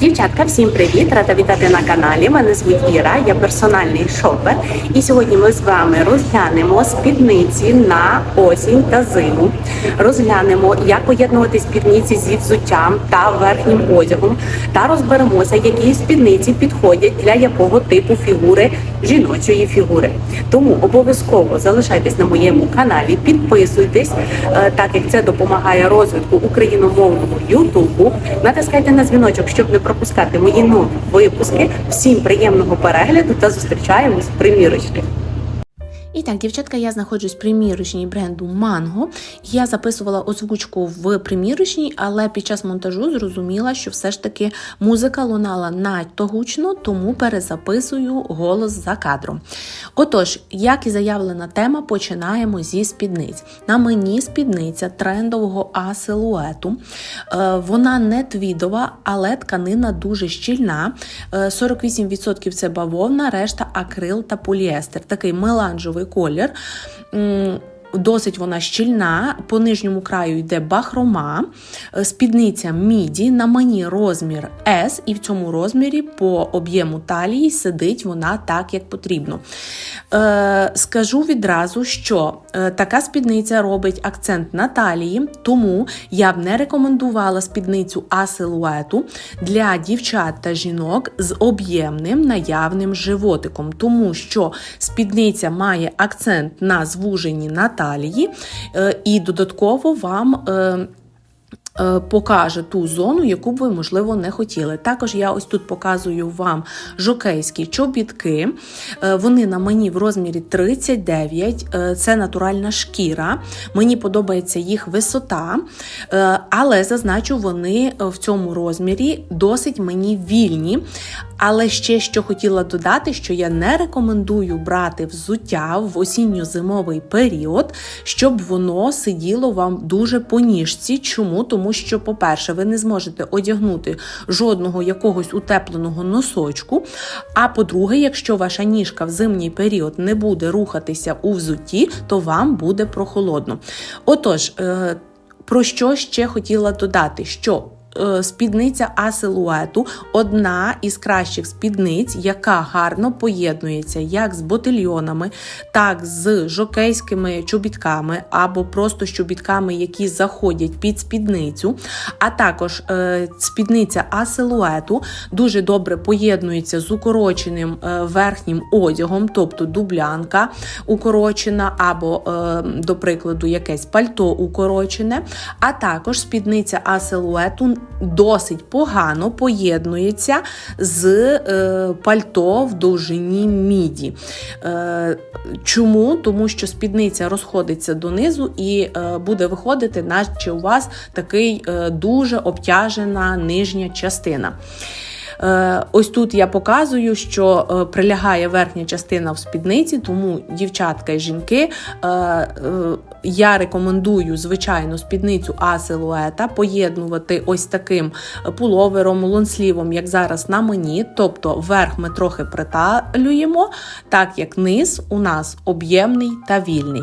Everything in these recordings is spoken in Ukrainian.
Дівчатка, всім привіт! Рада вітати на каналі. Мене звуть Іра, я персональний шопер. І сьогодні ми з вами розглянемо спідниці на осінь та зиму. Розглянемо, як поєднувати спідниці зі взуттям та верхнім одягом. Та розберемося, які спідниці підходять для якого типу фігури жіночої фігури. Тому обов'язково залишайтесь на моєму каналі, підписуйтесь, е, так як це допомагає розвитку україномовного Ютубу. Натискайте на дзвіночок, щоб не пропускати мої нові випуски. Всім приємного перегляду та зустрічаємось в примірочки. І так, дівчатка, я знаходжусь в примірочній бренду Mango. Я записувала озвучку в примірочній, але під час монтажу зрозуміла, що все ж таки музика лунала надто гучно, тому перезаписую голос за кадром. Отож, як і заявлена тема, починаємо зі спідниць. На мені спідниця трендового А-силуету. Е, Вона не твідова, але тканина дуже щільна. Е, 48% це бавовна, решта акрил та поліестер. Такий меланжовий колір. Досить вона щільна, по нижньому краю йде бахрома, е, спідниця міді, на мені розмір S, і в цьому розмірі по об'єму талії сидить вона так, як потрібно. Е, скажу відразу, що е, така спідниця робить акцент на талії, тому я б не рекомендувала спідницю А-силуету для дівчат та жінок з об'ємним наявним животиком, тому що спідниця має акцент на звуженні на талії, е, і додатково вам. е, е, Покаже ту зону, яку б ви, можливо, не хотіли. Також я ось тут показую вам жокейські чобітки. Вони на мені в розмірі 39, е, це натуральна шкіра. Мені подобається їх висота, але зазначу, вони в цьому розмірі досить мені вільні. Але ще що хотіла додати, що я не рекомендую брати взуття в осінньо-зимовий період, щоб воно сиділо вам дуже по ніжці. Чому? Тому що, по-перше, ви не зможете одягнути жодного якогось утепленого носочку. А по-друге, якщо ваша ніжка в зимній період не буде рухатися у взутті, то вам буде прохолодно. Отож, е, про що ще хотіла додати? Що Спідниця А-силуету одна із кращих спідниць, яка гарно поєднується як з ботильйонами, так з жокейськими чобітками або просто з чобітками, які заходять під спідницю. А також е, спідниця А-силуету дуже добре поєднується з укороченим е, верхнім одягом, тобто дублянка укорочена, або, е, до прикладу, якесь пальто укорочене. А також спідниця А-силуету досить погано поєднується з е, пальто в довжині міді. Е, чому? Тому що спідниця розходиться донизу і е, буде виходити, наче у вас такий дуже обтяжена нижня частина. Е, Ось тут я показую, що е, прилягає верхня частина в спідниці, тому дівчатка і жінки. е, Я рекомендую, звичайно, спідницю А-силуета поєднувати ось таким пуловером, лонслівом, як зараз на мені. Тобто верх ми трохи приталюємо, так як низ у нас об'ємний та вільний.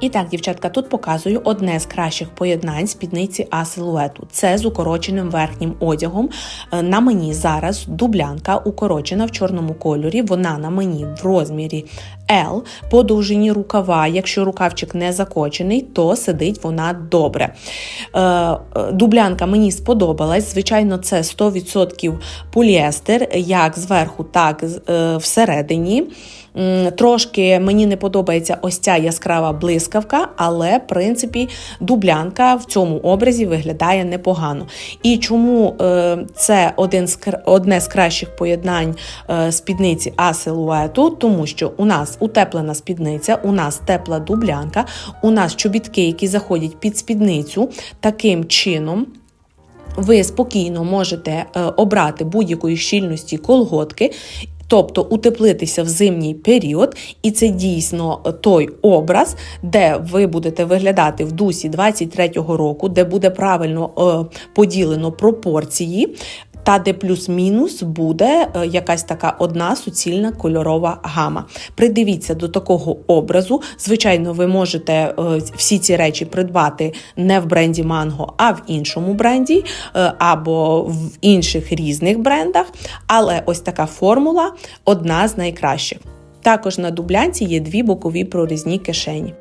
І так, дівчатка, тут показую одне з кращих поєднань спідниці А-силуету. Це з укороченим верхнім одягом. Е, На мені зараз дублянка укорочена в чорному кольорі. Вона на мені в розмірі L. По довжині рукава, якщо рукавчик не закочений, то сидить вона добре. Е, е, Дублянка мені сподобалась. Звичайно, це 100% поліестер, як зверху, так і всередині. Трошки мені не подобається ось ця яскрава блискавка, але в принципі дублянка в цьому образі виглядає непогано. І чому е, це один з одне з кращих поєднань е, спідниці А-силуету? Тому що у нас утеплена спідниця, у нас тепла дублянка, у нас чобітки, які заходять під спідницю таким чином. Ви спокійно можете е, обрати будь-якої щільності колготки. Тобто утеплитися в зимній період, і це дійсно той образ, де ви будете виглядати в дусі 23-го року, де буде правильно е, поділено пропорції. Та де плюс-мінус буде е, якась така одна суцільна кольорова гама. Придивіться до такого образу. Звичайно, ви можете е, всі ці речі придбати не в бренді Mango, а в іншому бренді е, або в інших різних брендах. Але ось така формула одна з найкращих. Також на дублянці є дві бокові прорізні кишені.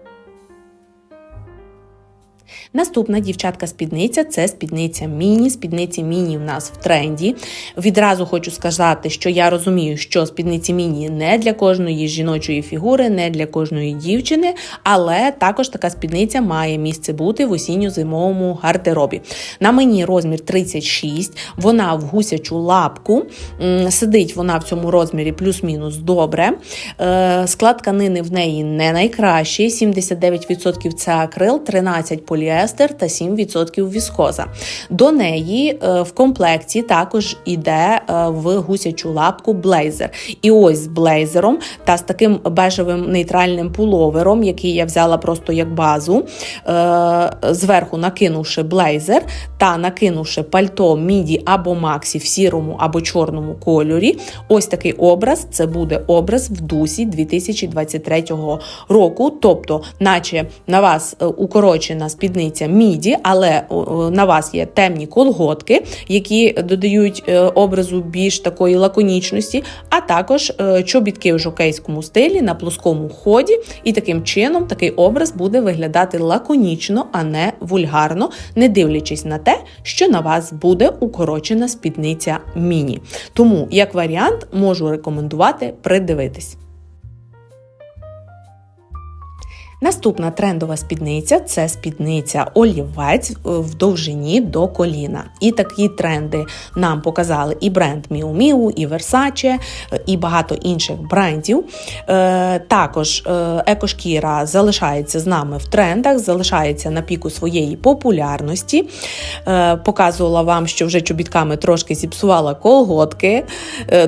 Наступна дівчатка спідниця це спідниця міні. Спідниці міні в нас в тренді. Відразу хочу сказати, що я розумію, що спідниці міні не для кожної жіночої фігури, не для кожної дівчини, але також така спідниця має місце бути в осінньо-зимовому гардеробі. На мені розмір 36, вона в гусячу лапку. Сидить вона в цьому розмірі плюс-мінус добре. Е, Склад тканини в неї не найкращий: 79% це акрил, 13 поліестер та 7% віскоза. До неї е, в комплекті також іде е, в гусячу лапку блейзер. І ось з блейзером та з таким бежевим нейтральним пуловером, який я взяла просто як базу, е, зверху накинувши блейзер та накинувши пальто міді або максі в сірому або чорному кольорі. Ось такий образ це буде образ в дусі 2023 року. Тобто, наче на вас укорочена спідниця міді, але на вас є темні колготки, які додають е, образу більш такої лаконічності, а також е, чобітки в жокейському стилі на плоскому ході. І таким чином такий образ буде виглядати лаконічно, а не вульгарно, не дивлячись на те, що на вас буде укорочена спідниця міні. Тому, як варіант, можу рекомендувати придивитись. Наступна трендова спідниця це спідниця олівець в довжині до коліна. І такі тренди нам показали і бренд Miu Miu, і Versace, і багато інших брендів. Е, також е, екошкіра залишається з нами в трендах, залишається на піку своєї популярності. Е, показувала вам, що вже чобітками трошки зіпсувала колготки,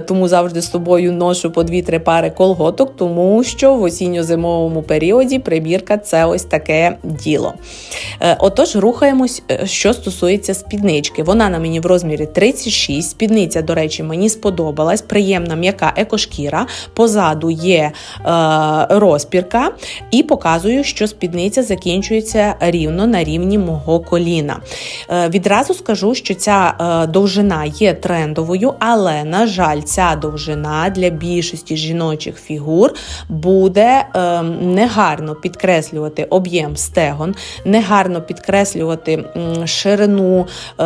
тому завжди з собою ношу по 2-3 пари колготок, тому що в осінньо-зимовому періоді прибірка це ось таке діло. Е, Отож, рухаємось, е, що стосується спіднички. Вона на мені в розмірі 36. Спідниця, до речі, мені сподобалась. Приємна м'яка екошкіра. Позаду є е, розпірка, і показую, що спідниця закінчується рівно на рівні мого коліна. Е, відразу скажу, що ця е, довжина є трендовою, але, на жаль, ця довжина для більшості жіночих фігур буде е, негарно підкреслювати об'єм стегон, негарно підкреслювати ширину е,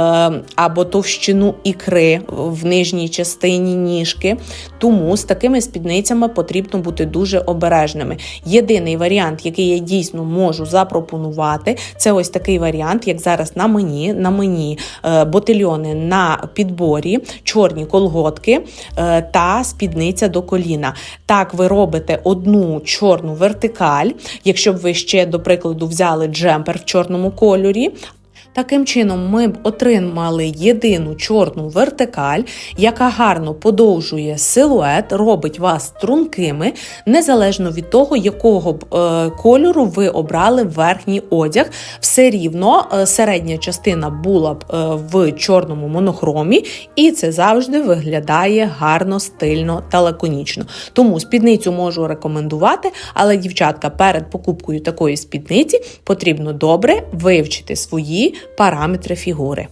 або товщину ікри в нижній частині ніжки. Тому з такими спідницями потрібно бути дуже обережними. Єдиний варіант, який я дійсно можу запропонувати, це ось такий варіант, як зараз на мені. На мені е, ботильйони на підборі, чорні колготки е, та спідниця до коліна. Так, ви робите одну чорну вертикаль. Якщо б ви ще, до прикладу, взяли джемпер в чорному кольорі. Таким чином, ми б отримали єдину чорну вертикаль, яка гарно подовжує силует, робить вас стрункими, незалежно від того, якого б е, кольору ви обрали верхній одяг. Все рівно е, середня частина була б е, в чорному монохромі, і це завжди виглядає гарно, стильно та лаконічно. Тому спідницю можу рекомендувати, але дівчатка перед покупкою такої спідниці потрібно добре вивчити свої параметри фігури.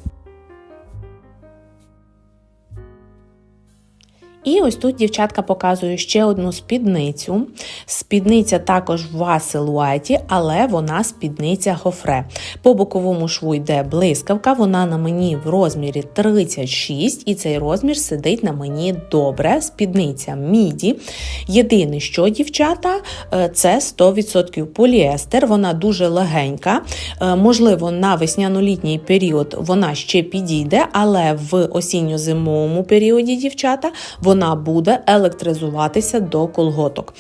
І ось тут дівчатка показує ще одну спідницю. Спідниця також в силуеті, але вона спідниця гофре. По боковому шву йде блискавка, вона на мені в розмірі 36, і цей розмір сидить на мені добре. Спідниця міді. Єдине, що дівчата, е, це 100% поліестер, вона дуже легенька. Е, Можливо, на весняно-літній період вона ще підійде, але в осінньо-зимовому періоді, дівчата, вона буде електризуватися до колготок.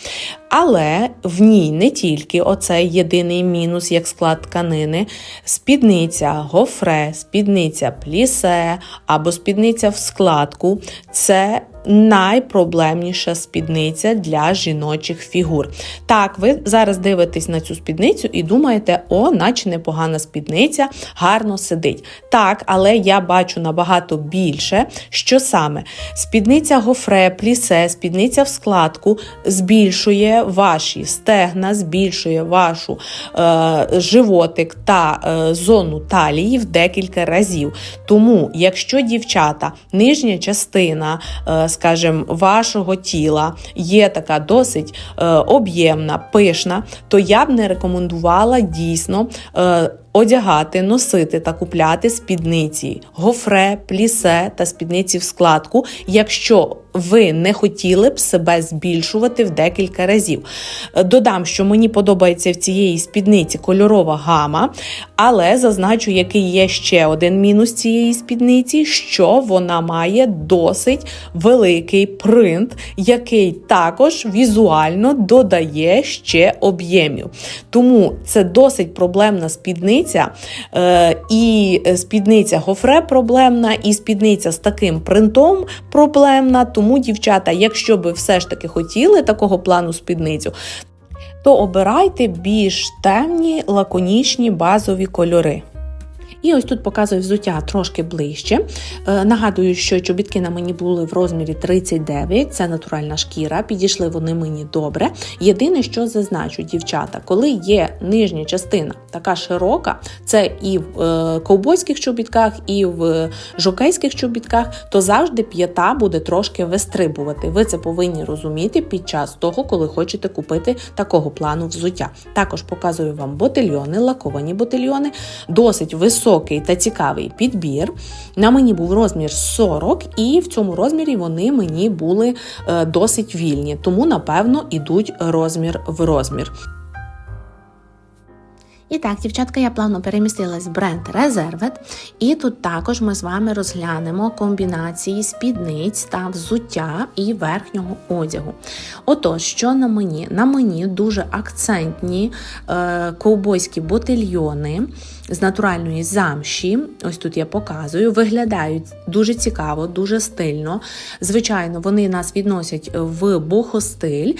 Але в ній не тільки оцей єдиний мінус, як склад тканини, спідниця гофре, спідниця плісе або спідниця в складку це найпроблемніша спідниця для жіночих фігур. Так, ви зараз дивитесь на цю спідницю і думаєте, о, наче непогана спідниця, гарно сидить. Так, але я бачу набагато більше, що саме спідниця гофре, плісе, спідниця в складку збільшує ваші стегна, збільшує вашу е, животик та е, зону талії в декілька разів. Тому, якщо дівчата, нижня частина, е, скажімо, вашого тіла є така досить е, об'ємна, пишна, то я б не рекомендувала дійсно. Е, Одягати, носити та купляти спідниці, гофре, плісе та спідниці в складку, якщо ви не хотіли б себе збільшувати в декілька разів. Додам, що мені подобається в цієї спідниці кольорова гама, але зазначу, який є ще один мінус цієї спідниці, що вона має досить великий принт, який також візуально додає ще об'ємів. Тому це досить проблемна спідниця. Е, і спідниця гофре проблемна, і спідниця з таким принтом проблемна. Тому, дівчата, якщо би все ж таки хотіли такого плану спідницю, то обирайте більш темні, лаконічні базові кольори. І ось тут показую взуття трошки ближче. Е, нагадую, що чобітки на мені були в розмірі 39, це натуральна шкіра, підійшли вони мені добре. Єдине, що зазначу, дівчата, коли є нижня частина така широка, це і в е, ковбойських чобітках, і в жокейських чобітках, то завжди п'ята буде трошки вистрибувати. Ви це повинні розуміти під час того, коли хочете купити такого плану взуття. Також показую вам ботильйони, лаковані ботильйони, досить високі високий та цікавий підбір. На мені був розмір 40, і в цьому розмірі вони мені були е, досить вільні, тому, напевно, ідуть розмір в розмір. І так, дівчатка, я плавно перемістилась в бренд Reserved, і тут також ми з вами розглянемо комбінації спідниць та взуття і верхнього одягу. Отож, що на мені? На мені дуже акцентні е, ковбойські ботильйони з натуральної замші. Ось тут я показую, виглядають дуже цікаво, дуже стильно. Звичайно, вони нас відносять в бохостиль.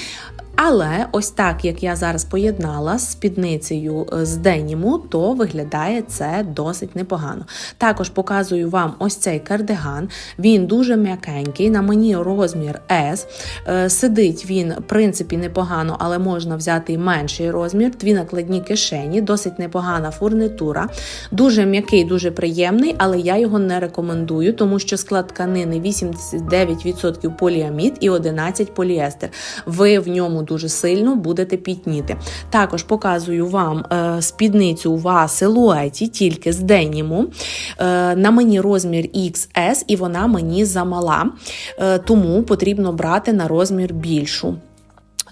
Але ось так, як я зараз поєднала з спідницею е, з деніму, то виглядає це досить непогано. Також показую вам ось цей кардиган. Він дуже м'якенький, на мені розмір S. Е, Сидить він, в принципі, непогано, але можна взяти і менший розмір. Дві накладні кишені, досить непогана фурнитура. Дуже м'який, дуже приємний, але я його не рекомендую, тому що склад тканини 89% поліамід і 11% поліестер. Ви в ньому дуже сильно будете пітніти. Також показую вам е, спідницю в силуеті, тільки з деніму. Е, на мені розмір XS, і вона мені замала, е, тому потрібно брати на розмір більшу.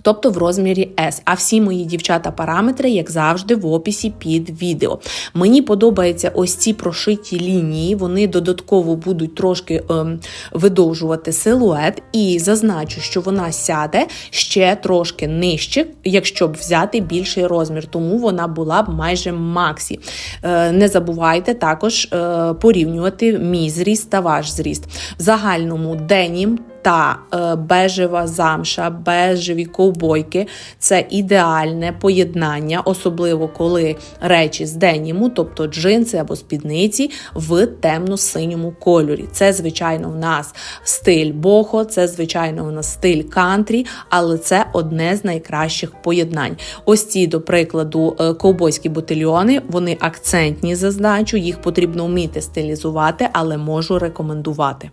Тобто в розмірі S. А всі мої дівчата параметри, як завжди, в описі під відео. Мені подобаються ось ці прошиті лінії, вони додатково будуть трошки ем, видовжувати силует, і зазначу, що вона сяде ще трошки нижче, якщо б взяти більший розмір, тому вона була б майже максі. Е, не забувайте також е, порівнювати мій зріст та ваш зріст. В загальному денім та е, бежева замша, бежеві ковбойки це ідеальне поєднання, особливо коли речі з деніму, тобто джинси або спідниці в темно-синьому кольорі. Це, звичайно, в нас стиль бохо, це, звичайно, в нас стиль кантрі, але це одне з найкращих поєднань. Ось ці, до прикладу, е, ковбойські ботильйони, вони акцентні, зазначу, їх потрібно вміти стилізувати, але можу рекомендувати.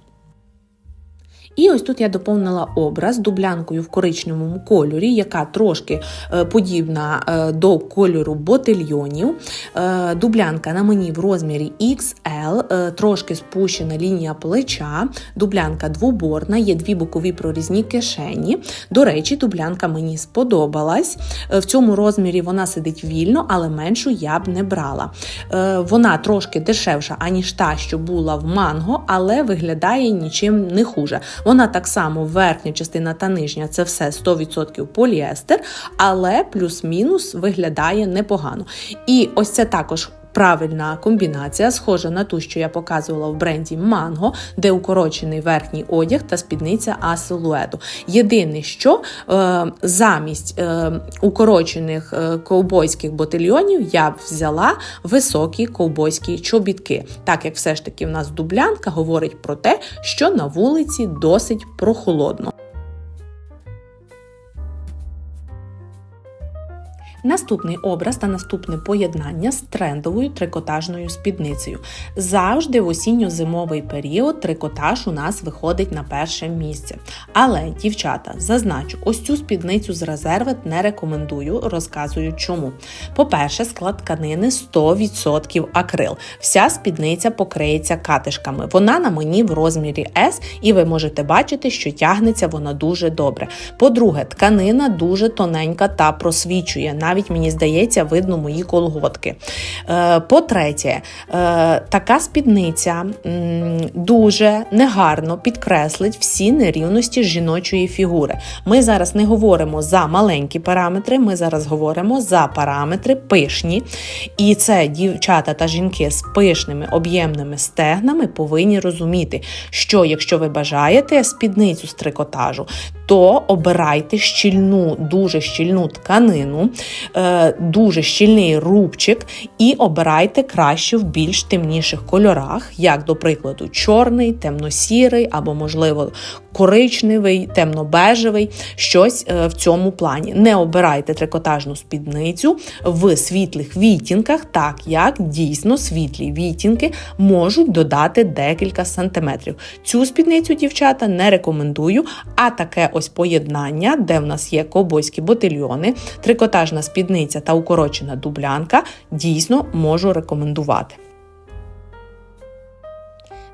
І ось тут я доповнила образ дублянкою в коричневому кольорі, яка трошки е, подібна е, до кольору ботильйонів. Е, дублянка на мені в розмірі XL, трошки спущена лінія плеча. Дублянка двоборна, є дві бокові прорізні кишені. До речі, дублянка мені сподобалась. В цьому розмірі вона сидить вільно, але меншу я б не брала. Вона трошки дешевша, аніж та, що була в манго, але виглядає нічим не хуже. Вона так само верхня частина та нижня це все 100% поліестер, але плюс-мінус виглядає непогано. І ось це також правильна комбінація, схожа на ту, що я показувала в бренді Mango, де укорочений верхній одяг та спідниця А силуету. Єдине, що е, замість е, укорочених е, ковбойських ботильйонів я взяла високі ковбойські чобітки, так як все ж таки в нас дублянка говорить про те, що на вулиці досить прохолодно. Наступний образ та наступне поєднання з трендовою трикотажною спідницею. Завжди в осінньо-зимовий період трикотаж у нас виходить на перше місце. Але, дівчата, зазначу, ось цю спідницю з резервет не рекомендую, розказую чому. По-перше, склад тканини 100% акрил. Вся спідниця покриється катишками. Вона на мені в розмірі S, і ви можете бачити, що тягнеться вона дуже добре. По-друге, тканина дуже тоненька та просвічує. Навіть мені здається, видно мої колготки. Е, По-третє, е, така спідниця дуже негарно підкреслить всі нерівності жіночої фігури. Ми зараз не говоримо за маленькі параметри, ми зараз говоримо за параметри пишні. І це дівчата та жінки з пишними об'ємними стегнами повинні розуміти, що якщо ви бажаєте спідницю з трикотажу, то обирайте щільну, дуже щільну тканину, е, дуже щільний рубчик, і обирайте краще в більш темніших кольорах, як, до прикладу, чорний, темно-сірий або, можливо, коричневий, темно-бежевий, щось е, в цьому плані. Не обирайте трикотажну спідницю в світлих відтінках, так як дійсно світлі відтінки можуть додати декілька сантиметрів. Цю спідницю, дівчата, не рекомендую, а таке ось поєднання, де в нас є ковбойські ботильйони, трикотажна спідниця та укорочена дублянка, дійсно можу рекомендувати.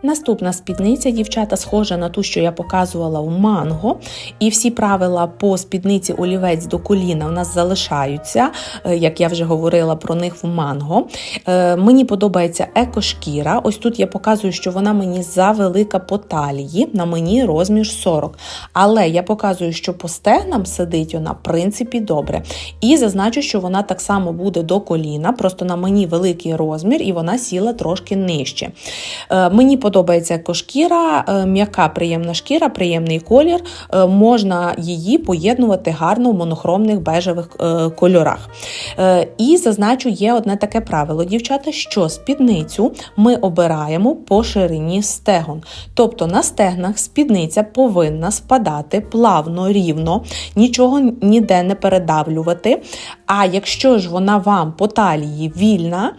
Наступна спідниця, дівчата, схожа на ту, що я показувала у манго. І всі правила по спідниці олівець до коліна в нас залишаються, е, як я вже говорила про них в манго. Е, Мені подобається екошкіра. Ось тут я показую, що вона мені завелика по талії, на мені розмір 40. Але я показую, що по стегнам сидить вона, в принципі, добре. І зазначу, що вона так само буде до коліна, просто на мені великий розмір, і вона сіла трошки нижче. Е, Мені подобається екошкіра, е, м'яка приємна шкіра, приємний колір. Е, Можна її поєднувати гарно в монохромних бежевих е, кольорах. І зазначу, є одне таке правило, дівчата, що спідницю ми обираємо по ширині стегон. Тобто на стегнах спідниця повинна спадати плавно, рівно, нічого ніде не передавлювати. А якщо ж вона вам по талії вільна,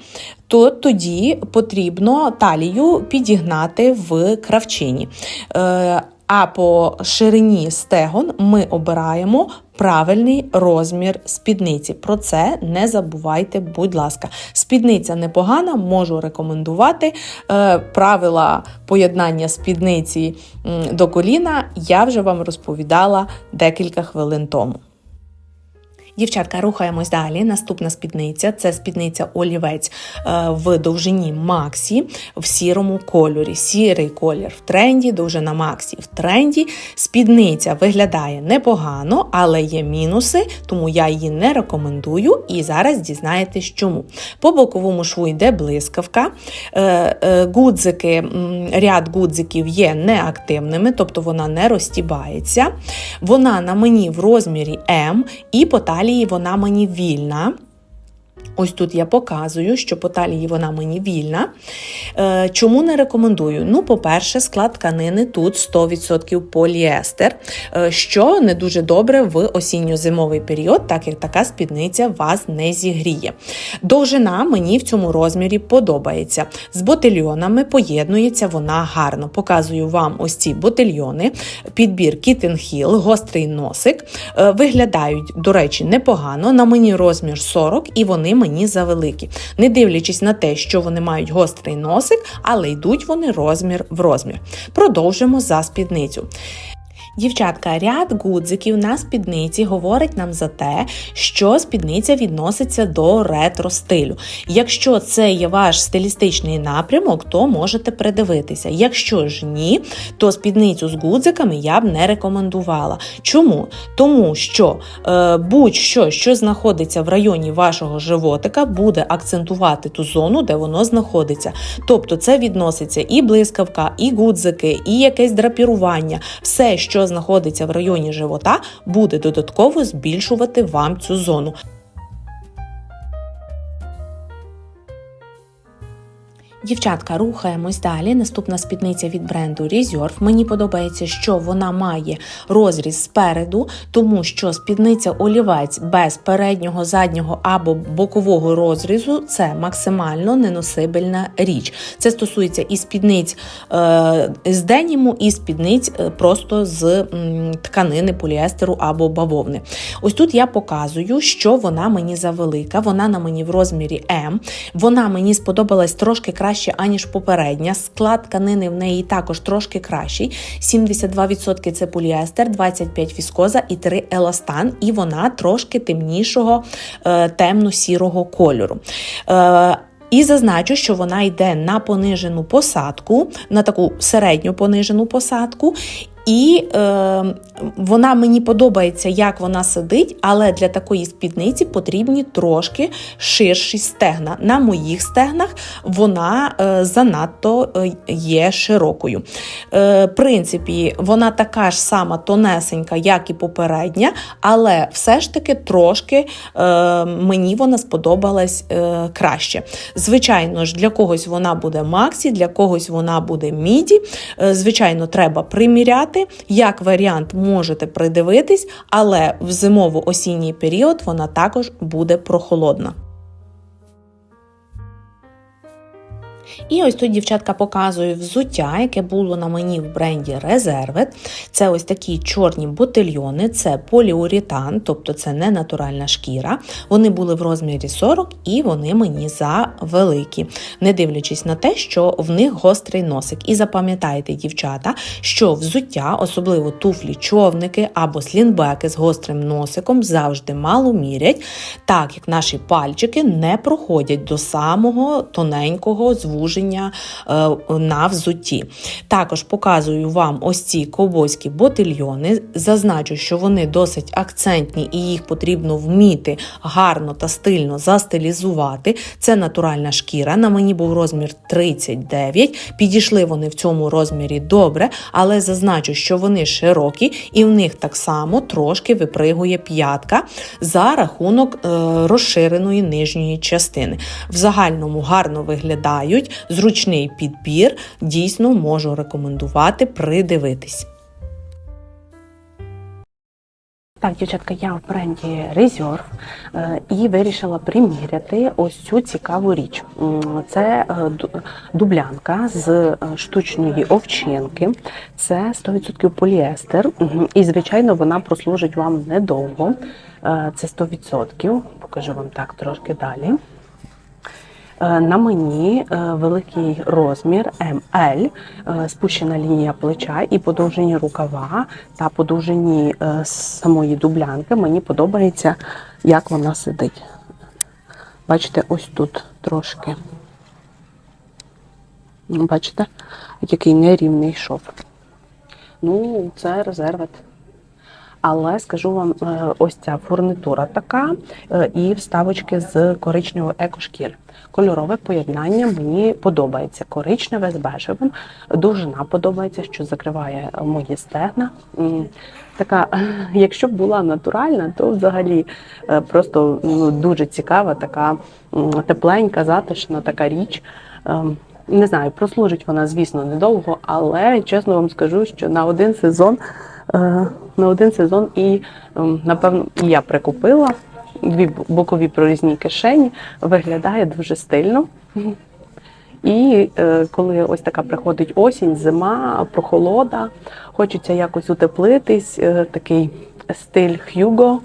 то тоді потрібно талію підігнати в кравчині. Е, А по ширині стегон ми обираємо правильний розмір спідниці. Про це не забувайте, будь ласка. Спідниця непогана, можу рекомендувати. Е, Правила поєднання спідниці до коліна я вже вам розповідала декілька хвилин тому. Дівчатка, рухаємось далі. Наступна спідниця це спідниця олівець е, в довжині Максі в сірому кольорі. Сірий колір в тренді, довжина Максі в тренді. Спідниця виглядає непогано, але є мінуси, тому я її не рекомендую. І зараз дізнаєтесь чому. По боковому шву йде блискавка. Е, е, Гудзики, ряд гудзиків є неактивними, тобто вона не розтібається. Вона на мені в розмірі М і по талії вона мені вільна. Ось тут я показую, що по талії вона мені вільна. Е, Чому не рекомендую? Ну, по-перше, склад тканини тут 100% поліестер, е, що не дуже добре в осінньо-зимовий період, так як така спідниця вас не зігріє. Довжина мені в цьому розмірі подобається. З ботильйонами поєднується вона гарно. Показую вам ось ці ботильйони, підбір Kitten Hill, гострий носик. Е, Виглядають, до речі, непогано. На мені розмір 40 і вони мені завеликі. Не дивлячись на те, що вони мають гострий носик, але йдуть вони розмір в розмір. Продовжимо за спідницю. Дівчатка, ряд гудзиків на спідниці говорить нам за те, що спідниця відноситься до ретро стилю. Якщо це є ваш стилістичний напрямок, то можете придивитися. Якщо ж ні, то спідницю з гудзиками я б не рекомендувала. Чому? Тому що е, будь-що, що знаходиться в районі вашого животика, буде акцентувати ту зону, де воно знаходиться. Тобто це відноситься і блискавка, і гудзики, і якесь драпірування. Все, що знаходиться в районі живота, буде додатково збільшувати вам цю зону. Дівчатка, рухаємось далі. Наступна спідниця від бренду Reserve. Мені подобається, що вона має розріз спереду, тому що спідниця олівець без переднього, заднього або бокового розрізу це максимально неносибельна річ. Це стосується і спідниць е, з деніму, і спідниць е, просто з м, тканини поліестеру або бавовни. Ось тут я показую, що вона мені завелика. Вона на мені в розмірі М. Вона мені сподобалась трошки краще, аніж попередня. Склад тканини в неї також трошки кращий. 72% це поліестер, 25% віскоза і 3 еластан. І вона трошки темнішого е, темно-сірого кольору. Е, і зазначу, що вона йде на понижену посадку, на таку середню понижену посадку. І е, вона мені подобається, як вона сидить, але для такої спідниці потрібні трошки ширші стегна. На моїх стегнах вона е, занадто е, є широкою. Е, в принципі, вона така ж сама тонесенька, як і попередня, але все ж таки трошки е, мені вона сподобалась е, краще. Звичайно ж, для когось вона буде Максі, для когось вона буде міді. Е, Звичайно, треба приміряти. Як варіант можете придивитись, але в зимово-осінній період вона також буде прохолодна. І ось тут дівчатка показує взуття, яке було на мені в бренді Reserved. Це ось такі чорні ботильйони, це поліуретан, тобто це не натуральна шкіра. Вони були в розмірі 40 і вони мені завеликі, не дивлячись на те, що в них гострий носик. І запам'ятайте, дівчата, що взуття, особливо туфлі, човники або слінбеки з гострим носиком, завжди мало мірять, так як наші пальчики не проходять до самого тоненького звуження е, на взутті. Також показую вам ось ці ковбойські ботильйони. Зазначу, що вони досить акцентні і їх потрібно вміти гарно та стильно застилізувати. Це натуральна шкіра. На мені був розмір 39. Підійшли вони в цьому розмірі добре, але зазначу, що вони широкі і в них так само трошки випригує п'ятка за рахунок е, розширеної нижньої частини. В загальному гарно виглядають, зручний підбір, дійсно можу рекомендувати придивитись. Так, дівчатка, я в бренді е, і вирішила приміряти ось цю цікаву річ. Це е, дублянка з е, штучної овчинки. Це 100% поліестер. І, звичайно, вона прослужить вам недовго. Е, Це 100%. Покажу вам так трошки далі. Е, На мені е, великий розмір ML, е, спущена лінія плеча і по довжині рукава та по довжині е, самої дублянки мені подобається, як вона сидить. Бачите, ось тут трошки. Бачите, який нерівний шов. Ну, це резервет. Але скажу вам, е, ось ця фурнитура така е, і вставочки з коричневої екошкіри. Кольорове поєднання мені подобається. Коричневе з бежевим. Довжина подобається, що закриває мої стегна. Така, якщо б була натуральна, то взагалі е, просто ну, дуже цікава, така тепленька, затишна така річ. Не знаю, прослужить вона, звісно, недовго, але чесно вам скажу, що на один сезон, на один сезон і ем, напевно я прикупила дві бокові прорізні кишені, виглядає дуже стильно. І е, коли ось така приходить осінь, зима, прохолода, хочеться якось утеплитись, е, такий стиль Х'юго,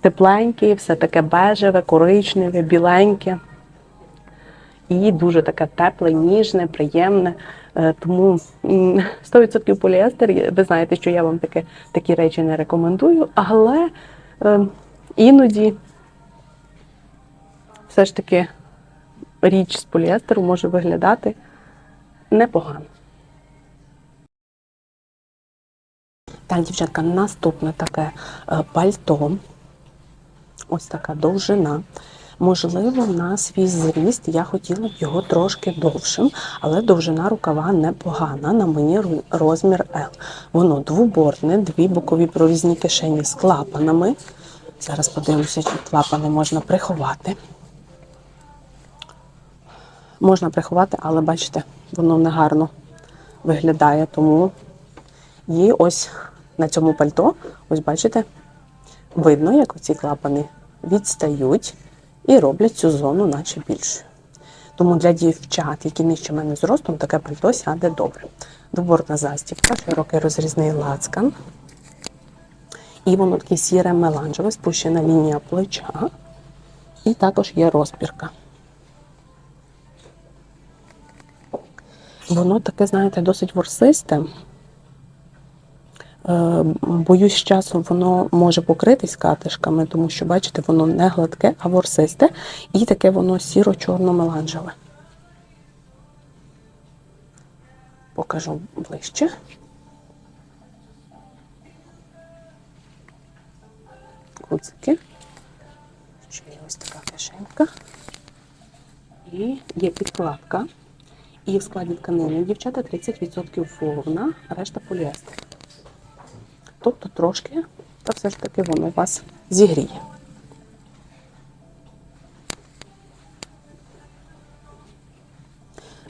тепленький, все таке бежеве, коричневе, біленьке. і дуже таке тепле, ніжне, приємне. Е, Тому 100% поліестер. Ви знаєте, що я вам таке, такі речі не рекомендую, але е, іноді все ж таки річ з поліестеру може виглядати непогано. Так, дівчатка, наступне таке е, пальто. Ось така довжина. Можливо, на свій зріст я хотіла б його трошки довшим, але довжина рукава непогана. На мені розмір L. Воно двобортне, дві бокові прорізні кишені з клапанами. Зараз подивимося, чи клапани можна приховати. Можна приховати, але бачите, воно негарно виглядає, тому і ось на цьому пальто, ось бачите, видно, як оці клапани відстають і роблять цю зону наче більшою. Тому для дівчат, які нижче мене зростом, таке пальто сяде добре. Двоборна застібка, широкий розрізний лацкан. І воно таке сіре меланжеве, спущена лінія плеча. І також є розпірка. Воно таке, знаєте, досить ворсисте. Е, Боюсь, з часом воно може покритись катишками, тому що, бачите, воно не гладке, а ворсисте, і таке воно сіро-чорно-меланжеве. Покажу ближче. Гудзики. Ще є ось така кишенька. І є підкладка. І в складі тканини дівчата 30% вовна, решта поліестер. Тобто трошки, та все ж таки воно вас зігріє.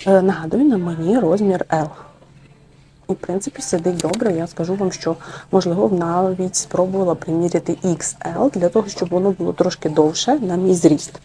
Е, Нагадую, на мені розмір L. І, в принципі, сидить добре. Я скажу вам, що можливо навіть спробувала приміряти XL для того, щоб воно було трошки довше на мій зріст.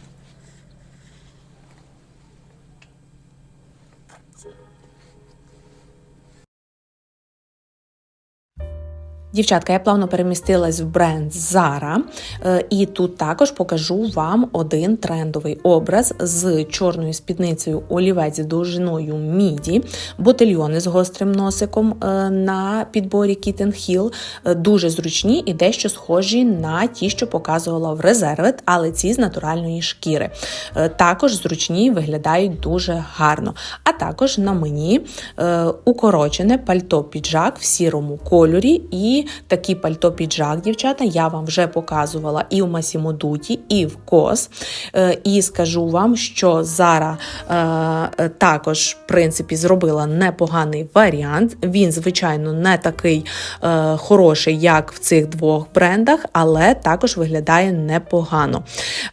Дівчатка, я плавно перемістилась в бренд Zara, е, і тут також покажу вам один трендовий образ з чорною спідницею олівець довжиною міді, ботильйони з гострим носиком е, на підборі Kitten Hill, е, дуже зручні і дещо схожі на ті, що показувала в резервет, але ці з натуральної шкіри. Також зручні виглядають дуже гарно. А також на мені укорочене пальто-піджак в сірому кольорі і такий пальто-піджак, дівчата, я вам вже показувала і в Масімо Дуті, і в Кос. Е, І скажу вам, що Зара е, також, в принципі, зробила непоганий варіант. Він, звичайно, не такий е, хороший, як в цих двох брендах, але також виглядає непогано.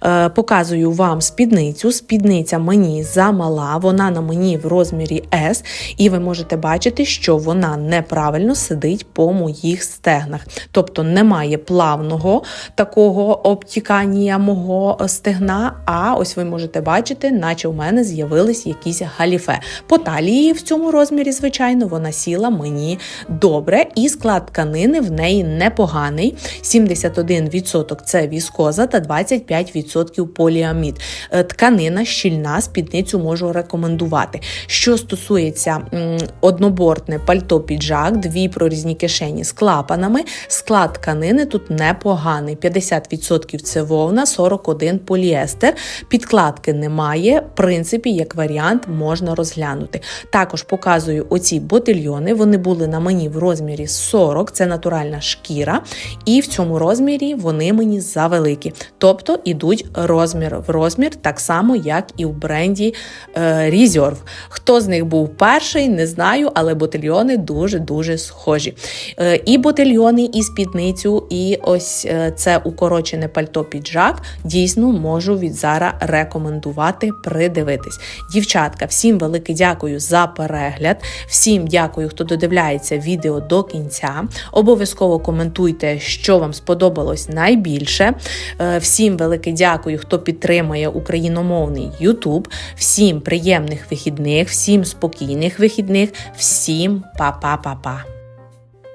Е, Показую вам спідницю. Спідниця мені замала, вона на мені в розмірі S, і ви можете бачити, що вона неправильно сидить по моїх стегнах. Тобто немає плавного такого обтікання мого стегна. А ось ви можете бачити, наче у мене з'явились якісь галіфе. По талії в цьому розмірі, звичайно, вона сіла мені добре, і склад тканини в неї непоганий. 71% це віскоза та 25% поліамід. Е, Тканина щільна, спідницю можу рекомендувати. Що стосується м, однобортне пальто піджак, дві прорізні кишені з клапанами, склад тканини тут непоганий. 50% це вовна, 41 поліестер. Підкладки немає. В принципі, як варіант можна розглянути. Також показую оці ботильйони. Вони були на мені в розмірі 40, це натуральна шкіра, і в цьому розмірі вони мені завеликі. Тобто ідуть розмір в розмір, так само, як і в бренді е, Reserve. Хто з них був перший, не знаю, але ботильйони дуже-дуже схожі. Е, і ботильйони, і спідницю, і ось е, це укорочене пальто піджак. Дійсно можу від Зара рекомендувати придивитись. Дівчатка, всім велике дякую за перегляд. Всім дякую, хто додивляється відео до кінця. Обов'язково коментуйте, що вам сподобалось найбільше. Е, Всім велике дякую, хто підтримує україномовний YouTube. Всім приємних вихідних, всім спокійних вихідних, всім па-па-па-па.